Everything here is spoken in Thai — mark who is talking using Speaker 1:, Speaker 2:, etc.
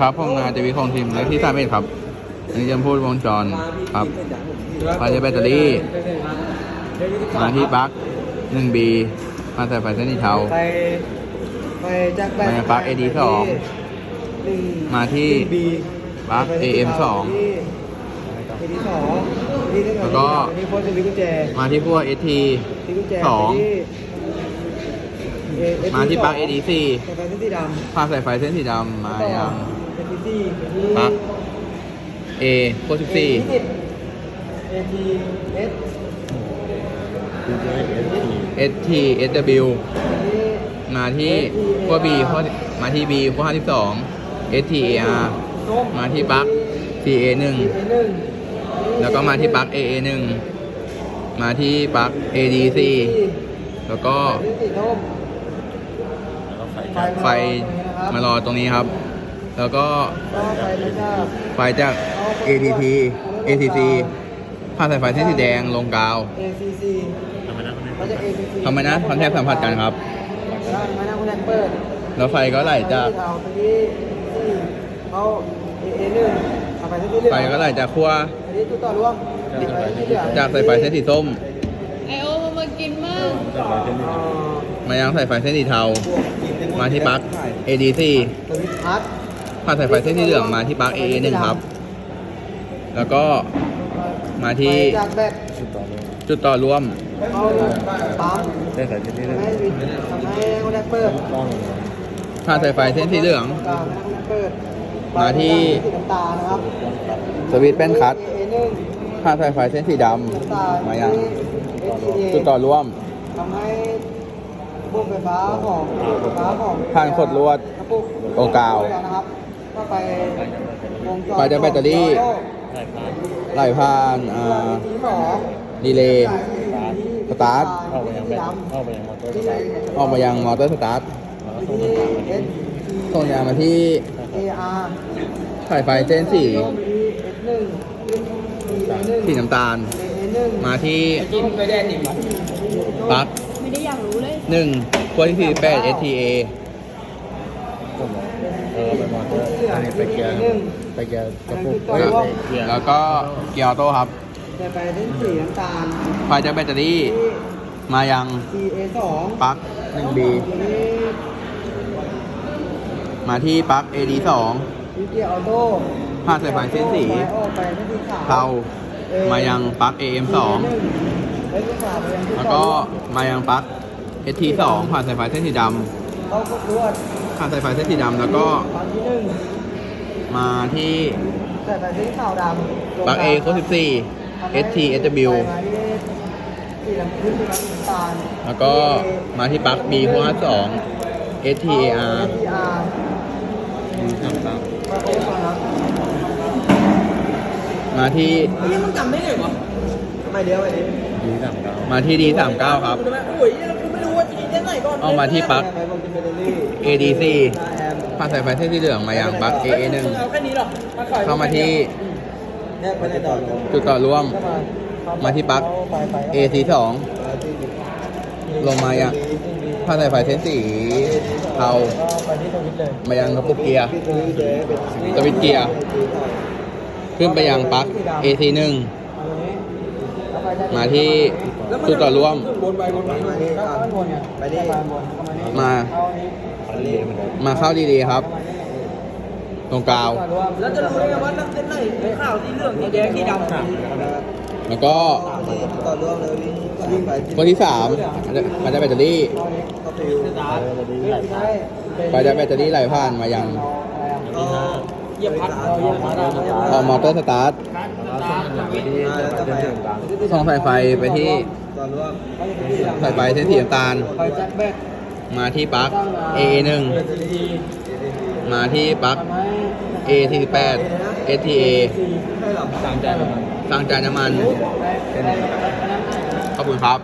Speaker 1: ครับผมนายเจวีของทีมเลขที่สามเอ็ดครับ อันนี้จะพูดวงจรครับไฟจะแบตเตอรี่มาที่ปลั๊กหนึ่งบีมาใส่ไฟเส้นสีเทา
Speaker 2: ไปไปจากแบ
Speaker 1: มาปลั๊ก AD สอง
Speaker 2: หนึ่ง
Speaker 1: มาที่
Speaker 2: บี
Speaker 1: ปลั๊ก AM สอง
Speaker 2: เอดีสองที่ที่
Speaker 1: แล้วก็
Speaker 2: ที่โพสต์เป็นกุญแจ
Speaker 1: มาที่พวก ST
Speaker 2: ที่กุญแจ
Speaker 1: สอง
Speaker 2: ที่เอเอส
Speaker 1: มาที่ปลั๊ก AD สี่
Speaker 2: แต่ไฟเส้นสีดำ
Speaker 1: พาใส่ไฟเส้นสีดำมายัง
Speaker 2: เอ ทีสี่ไปที่
Speaker 1: ปลั๊ก A โคสิบสี่
Speaker 2: เอทีเอส
Speaker 1: ST SW มาที่พวก B พวกมาที่ B พวกห้าสิบสอง STAR
Speaker 2: ส้ม
Speaker 1: มาที่ปลั๊ก CA หนึ่ง
Speaker 2: เอหนึ่ง
Speaker 1: แล้วก็มาที่ปลั๊ก AA หนึ่ง มาที่ปลั๊ก ADC แล้วก็
Speaker 2: เส้นสีส้ม
Speaker 1: ไฟมารอตรงนี้ครับ แล้วก็
Speaker 2: ก็ไฟไม่ทราบ
Speaker 1: ไฟจาก ADT ACC ผ่านสายไฟเส้นสีแดงลงกาว
Speaker 2: ACC เขาจะ ACC
Speaker 1: ทำไมนะคอนแทคสัมผัสกันครับ
Speaker 2: ได้ไหมนะคุณแอนเปิด
Speaker 1: แล้วไฟก็ไหลจาก
Speaker 2: เทาตรงนี้ที่เขา AA หนึ่งเอาไปที่เหลือง
Speaker 1: ไฟก็ไหลจากขั้ว
Speaker 2: อันนี้จุดต่อร่วมไปที่เหลือง
Speaker 1: จากสายไฟเส้นสีส้ม
Speaker 3: ไอโอมันมากินมาก
Speaker 2: อ่า
Speaker 1: มายังสายไฟเส้นสีเทา มาที่ปลั๊ก ADC
Speaker 2: สวิตช์พัด
Speaker 1: ผ่านสายไฟเส้นสีเหลืองมาที่ปลั๊ก AA หนึ่งครับ แล้วก็มาที่
Speaker 2: ไปจากแบต
Speaker 1: จุดต่อร่วม
Speaker 2: เข้าปั๊ม
Speaker 4: ได้สายที่นี่
Speaker 2: ทำให้วิททำให้คุณแอนเปิด
Speaker 4: ต้อง
Speaker 1: ผ่านสายไฟเส้นสีเหลือง
Speaker 2: กลางให้คุณแอนเปิด
Speaker 1: มาที่
Speaker 2: สีน้ำตาลนะครับ
Speaker 1: สวิตช์แป้นคัท
Speaker 2: AA หนึ่ง
Speaker 1: ผ่านสายไฟเส้นสีด
Speaker 2: น้ำตาลำ
Speaker 1: มายัง
Speaker 2: SCA
Speaker 1: จุดต่อร่วม
Speaker 2: ทำให้ระบบไฟฟ้าของไฟฟ้าของ
Speaker 1: ผ่านขดลวด
Speaker 2: กระปุก
Speaker 1: โอกาว
Speaker 2: นะครับ ก็ไปวงจร
Speaker 1: ไฟจากแบตเตอรี่ไหลผ่านอ่า
Speaker 2: สีสอง
Speaker 1: ดีเลย์ สตาร์ท
Speaker 4: เข้าไปยังแบตเข้าไปยังมอเตอร์
Speaker 2: ที่
Speaker 4: ไซ
Speaker 2: ไหน
Speaker 4: ค์
Speaker 1: ออกมายังมอเตอร์สตาร์ท
Speaker 4: แล้วก็ส่งต่างๆมาที่
Speaker 1: ส่งยางมาที่
Speaker 2: เออาร์
Speaker 1: สายไฟเส้นสี
Speaker 2: เอสหนึ่งเอหนึ่ง
Speaker 1: สีน้ำตาล
Speaker 2: เอหนึ่ง
Speaker 1: มาที่
Speaker 2: กินไปแดดดิบ
Speaker 1: ปลั๊ก
Speaker 3: ไม่ได้อยากรู้เลย
Speaker 1: หนึ่งขั้วที่สี่แปด STA
Speaker 4: ผมเออไปมอเตอร์อันนี้ไปเกียร์ไปเกียร์กระปุกเอ้ยเกียร์
Speaker 1: แล้วก็เกียร์ออโต้ครับ
Speaker 2: จะไปเส้นสีน้ำตาล
Speaker 1: ไฟจากแบตเตอรี่มายัง
Speaker 2: ที่ CA สอง
Speaker 1: ปลั๊ก 1B
Speaker 2: ตัวนี้
Speaker 1: มาที่ปลั๊ก AD
Speaker 2: วิเกียร์ออโต้
Speaker 1: ผ่านสายไฟเส้นสี
Speaker 2: ไฟออกไปเส้นสีขาว
Speaker 1: 2เทามายังปลั๊ก AM 2 แล้วก็มายังปลั๊ก ST 2 ผ่านสายไฟเส้นสีด
Speaker 2: เข้ากดลวดำ
Speaker 1: ผ่านสายไฟเส้นสีดำแล้วก็
Speaker 2: ตอนที่หนึ่ง
Speaker 1: มาที่
Speaker 2: ใส่ไปเส้นขาวดำ
Speaker 1: ปลั๊ก A โค้ด14 ST SW
Speaker 2: สีน้ำขึ้นเป็นน้ำตาล
Speaker 1: แล้วก็มาที่ปลั๊ก B โค้ด52 STAR
Speaker 2: ก็โอ้ฟังครับ
Speaker 1: มาที่
Speaker 2: นี่มึงจำได้ไงวะทำไมเดียวไอ้นี่
Speaker 4: ดีสามเก้า
Speaker 1: มาที่ D39 ครับ
Speaker 2: ทำไมโอ้ยกูไม่รู้ว่าจะยิงได้ไหนก่อน
Speaker 1: เอามาที่ปลั๊ก
Speaker 2: ไปบอกจะเป็นเดลี่
Speaker 1: ADC
Speaker 2: แอม
Speaker 1: ผ่านสายไฟเส้นสีเหลืองมายังปลั๊ก AA 1
Speaker 2: เอาแค่นี้หรอ
Speaker 1: เข้ามาที่
Speaker 2: เนี่ยไปต่อ
Speaker 1: จุดต่อร่วม มาที่ปลั๊ก AC 2ลงมายังผ่านสายไฟเส้นสีเทา
Speaker 2: ไปที่ตรงนี้เลย
Speaker 1: มายังกระปุกเกียร์สวิตช์เกียร์ขึ้นไปยังปลั๊ก AC 1 มาที่จุดต่อร่วม
Speaker 2: วนไปวนมาที่ก่อนวนเนี่ยไปที่วนเข้ามานี่
Speaker 1: มา
Speaker 2: เข้านี้
Speaker 4: อันนี้เหมือนกัน
Speaker 1: มาเข้าดีๆครับ ตรงกลาว
Speaker 2: แล้วจะรู้ได้ไงว่าเส้นไหนข่าวสีเหลืองสีแดงสีดำ
Speaker 1: แล้วก็
Speaker 2: ต่อร่วมเลยวิ่งไป
Speaker 1: คนที่สามมาจากแบตเตอรี่
Speaker 2: ก็ฟิวสตาร์ทใช่
Speaker 1: ไปจากแบตเตอรี่ไหลผ่านมายัง
Speaker 2: ก็ เหยียบพัดเหยียบพัด
Speaker 1: ออกมอเตอร์สตาร์ท
Speaker 4: แล้วก็ส่งต่างๆไปที่เส้นสีน้ำตาล
Speaker 1: ส่องสายไฟไปที่
Speaker 2: ต่อร่วม
Speaker 1: สายไฟเส้นสีน้ำตาล
Speaker 2: ไฟแจ็คแบก
Speaker 1: มาที่ปลั๊ก AA 1 มาที่ปลั๊ก A48 STA
Speaker 2: ให้หลับ
Speaker 4: สามใจประมาณ
Speaker 1: สร้างจานน้ำมันขอบคุณครับ